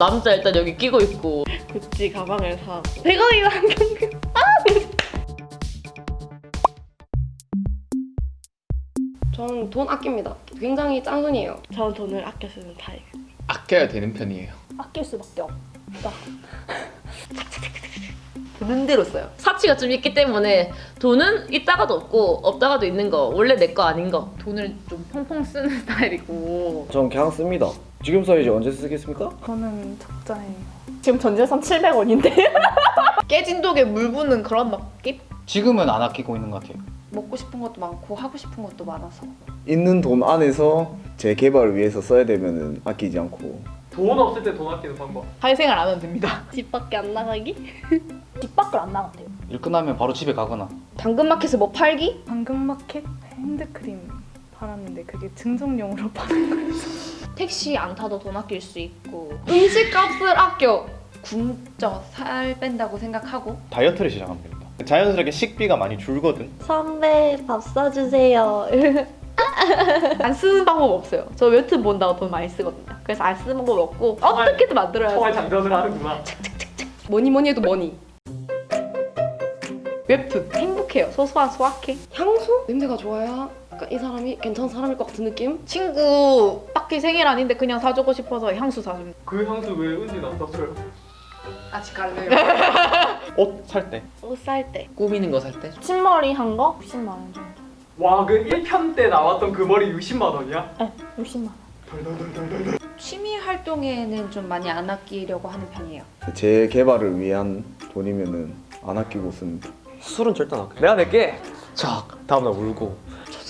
남자 일단 여기 끼고 있고 구찌 가방을 사고 100원이면 안경교 아! 저는 돈 아낍니다. 굉장히 짠손이에요. 저는 돈을 아껴 쓰는 타입. 아껴야 되는 편이에요. 아낄 수밖에 없다. 부른 대로 써요. 사치가 좀 있기 때문에 돈은 있다가도 없고 없다가도 있는 거 원래 내 거 아닌 거 돈을 좀 펑펑 쓰는 스타일이고 전 그냥 씁니다. 지금 써야지 언제 쓰겠습니까? 저는 적자예요. 지금 전 재산 700원인데 깨진 독에 물 부는 그런 느낌? 지금은 안 아끼고 있는 것 같아요. 먹고 싶은 것도 많고 하고 싶은 것도 많아서 있는 돈 안에서 제 개발을 위해서 써야 되면은 아끼지 않고 돈 없을 때 돈 아끼는 방법. 사회생활 안 하면 됩니다. 집 밖에 안 나가기? 집 밖을 안 나갔대요. 일 끝나면 바로 집에 가거나 당근마켓에 뭐 팔기? 당근마켓 핸드크림 팔았는데 그게 증정용으로 파는 거예요. 택시 안 타도 돈 아낄 수 있고 음식값을 아껴. 굶져 살 뺀다고 생각하고 다이어트를 시작하면 됩니다. 자연스럽게 식비가 많이 줄거든. 선배 밥 사주세요. 안 쓰는 방법 없어요. 저 웹툰 본다고 돈 많이 쓰거든요. 그래서 안 쓰는 방법 없고 어떻게든 만들어야 총알 돼. 장전을 하는구나. 뭐니 뭐니 해도 뭐니. 웹툰 행복해요. 소소한 소확행. 향수 냄새가 좋아야 약간 이 사람이 괜찮은 사람일 것 같은 느낌? 친구 딱히 생일 아닌데 그냥 사주고 싶어서 향수 사준. 그 향수 왜 은진 안 써줘요? 아직 갈래요 옷 살 때. 옷 살 때. 꾸미는 거 살 때. 침머리 한 거 60만 원 정도. 와, 그 1편 때 나왔던 그 머리 60만 원이야? 네, 60만 원. 취미 활동에는 좀 많이 안 아끼려고 하는 편이에요 제 개발을 위한 돈이면은 안 아끼고 씁니다. 술은 절대 안 아껴. 내가 낼게. 쫙 다음날 울고.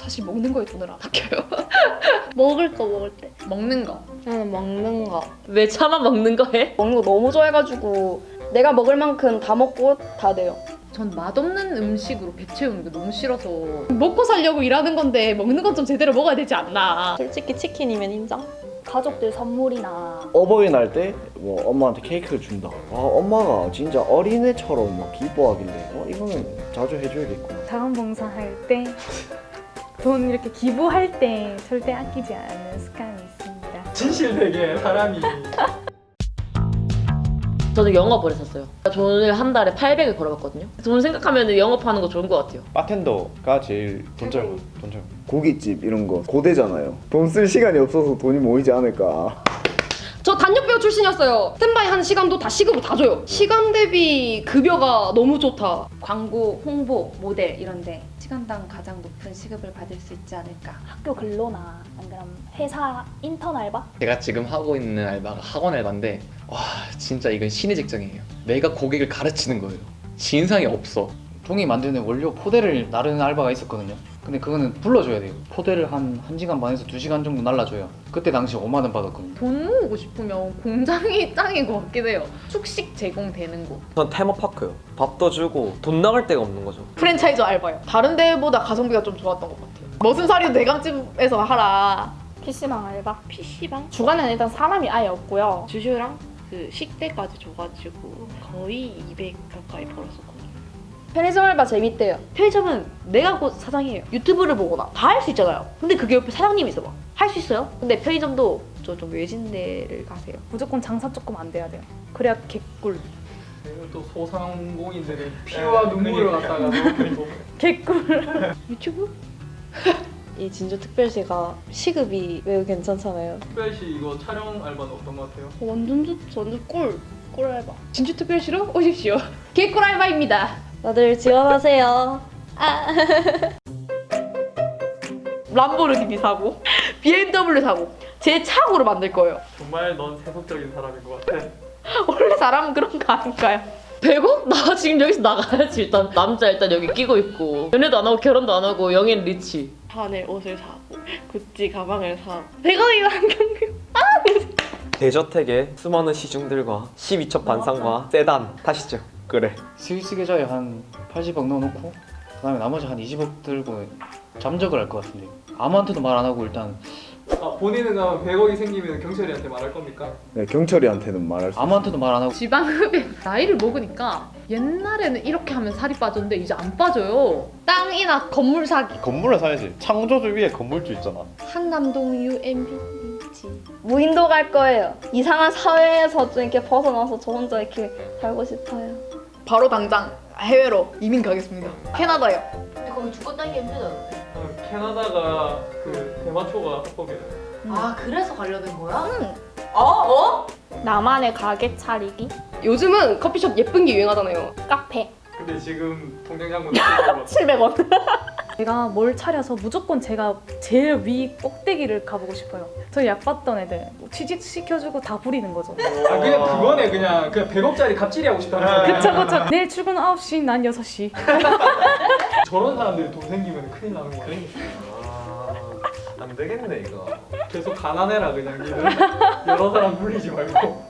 저 사실 먹는 거에 돈을 안 아껴요 먹을 거 먹을 때. 먹는 거. 저는 먹는 거. 왜 차만 먹는 거 해? 먹는 거 너무 좋아해가지고 내가 먹을 만큼 다 먹고 다 돼요. 전 맛없는 음식으로 배 채우는 게 너무 싫어서 먹고 살려고 일하는 건데 먹는 건 좀 제대로 먹어야 되지 않나. 솔직히 치킨이면 인정. 가족들 선물이나 어버이날 때 뭐 엄마한테 케이크를 준다. 아 엄마가 진짜 어린애처럼 막 기뻐하길래 어 이거는 자주 해줘야겠구나. 자원봉사할 때 돈 이렇게 기부할 때 절대 아끼지 않는 습관이 있습니다. 진실되게 사람이. 저는 영업을 했었어요 돈을 한 달에 800을 벌어봤거든요 돈 생각하면 영업하는 거 좋은 것 같아요 바텐더가 제일 돈 짧고 돈 짧고. 고깃집 이런 거 고대잖아요. 돈 쓸 시간이 없어서 돈이 모이지 않을까. 저 단역배우 출신이었어요. 스탠바이 하는 시간도 다 시급으로 다 줘요. 시간 대비 급여가 너무 좋다. 광고, 홍보, 모델 이런데 시간당 가장 높은 시급을 받을 수 있지 않을까 학교 근로나 아니면 회사 인턴 알바? 제가 지금 하고 있는 알바가 학원 알바인데 와 진짜 이건 신의 직장이에요. 내가 고객을 가르치는 거예요. 진상이 없어. 종이 만드는 원료 포대를 나르는 알바가 있었거든요. 근데 그거는 불러줘야 돼요. 포대를 한 1시간 반에서 2시간 정도 날라줘요. 그때 당시 5만 원 받았거든요. 돈 모으고 싶으면 공장이 짱인 것 같긴 해요. 축식 제공되는 곳. 전 테마파크요. 밥도 주고 돈 나갈 데가 없는 거죠. 프랜차이즈 알바요. 다른 데보다 가성비가 좀 좋았던 것 같아요. 머슴 사리도 대감집에서 하라. PC방 알바? PC방? 주간에는 일단 사람이 아예 없고요. 주슈랑 그 식대까지 줘가지고 거의 200 가까이 벌었었거든요. 편의점 알바 재밌대요. 편의점은 내가 곧 사장이에요. 유튜브를 보거나 다 할 수 있잖아요. 근데 그게 옆에 사장님이 있어 봐. 할 수 있어요. 근데 편의점도 저 좀 외진 데를 가세요. 무조건 장사 조금 안 돼야 돼요. 그래야 개꿀. 이건 또 소상공인들의 피와 눈물을 갖다가 개꿀. 유튜브? 이 진주 특별시가 시급이 매우 괜찮잖아요. 특별시 이거 촬영 알바는 어떤 것 같아요? 완전 좋, 완전 꿀. 꿀 알바. 진주 특별시로 오십시오. 개꿀 알바입니다. 다들 지원하세요. 람보르기니 사고, BMW 사고, 제 차고로 만들 거예요. 정말 넌 세속적인 사람인 것 같아. 원래 사람은 그런 거 아닌가요? 100원? 나 지금 여기서 나가야지 일단 남자 일단 여기 끼고 있고 연애도 안 하고 결혼도 안 하고 영인 리치 샤넬 옷을 사고, 구찌 가방을 사고, 100원이면 안경교. 대저택에 수많은 시중들과 12첩 반상과 세단 타시죠. 그래. 스위스 계좌에 한 80억 넣어놓고 그다음에 나머지 한 20억 들고 잠적을 할 것 같은데 아무한테도 말 안 하고 일단 아, 본인은 그럼 100억이 생기면 경찰이한테 말할 겁니까? 네, 경찰이한테는 말할 수. 아무한테도 말 안 하고 지방흡입 나이를 먹으니까 옛날에는 이렇게 하면 살이 빠졌는데 이제 안 빠져요. 땅이나 건물 사기. 건물을 사야지. 창조주 위에 건물주 있잖아. 한남동 UMB 해야지. 무인도 갈 거예요. 이상한 사회에서 좀 이렇게 벗어나서 저 혼자 이렇게 살고 싶어요. 바로 당장 해외로 이민 가겠습니다. 캐나다요. 근데 거기 주거 따기 힘들잖아. 캐나다가 그 대마초가 합법이에요. 아 그래서 가려는 거야? 어? 어? 나만의 가게 차리기? 요즘은 커피숍 예쁜 게 유행하잖아요. 카페. 근데 지금 통장 잔고 나온 700원. 제가 뭘 차려서 무조건 제가 제일 위 꼭대기를 가보고 싶어요. 저희 약 받던 애들 취직 시켜주고 다 부리는 거죠. 아 그냥 그거네 그냥 그냥 100억짜리 갑질이 하고 싶다는 거. 그쵸 그쵸. 내일 출근 9시 난 6시. 저런 사람들이 돈 생기면 큰일 나는 거야. 안 되겠네 이거. 계속 가난해라 그냥 니는 여러 사람 물리지 말고.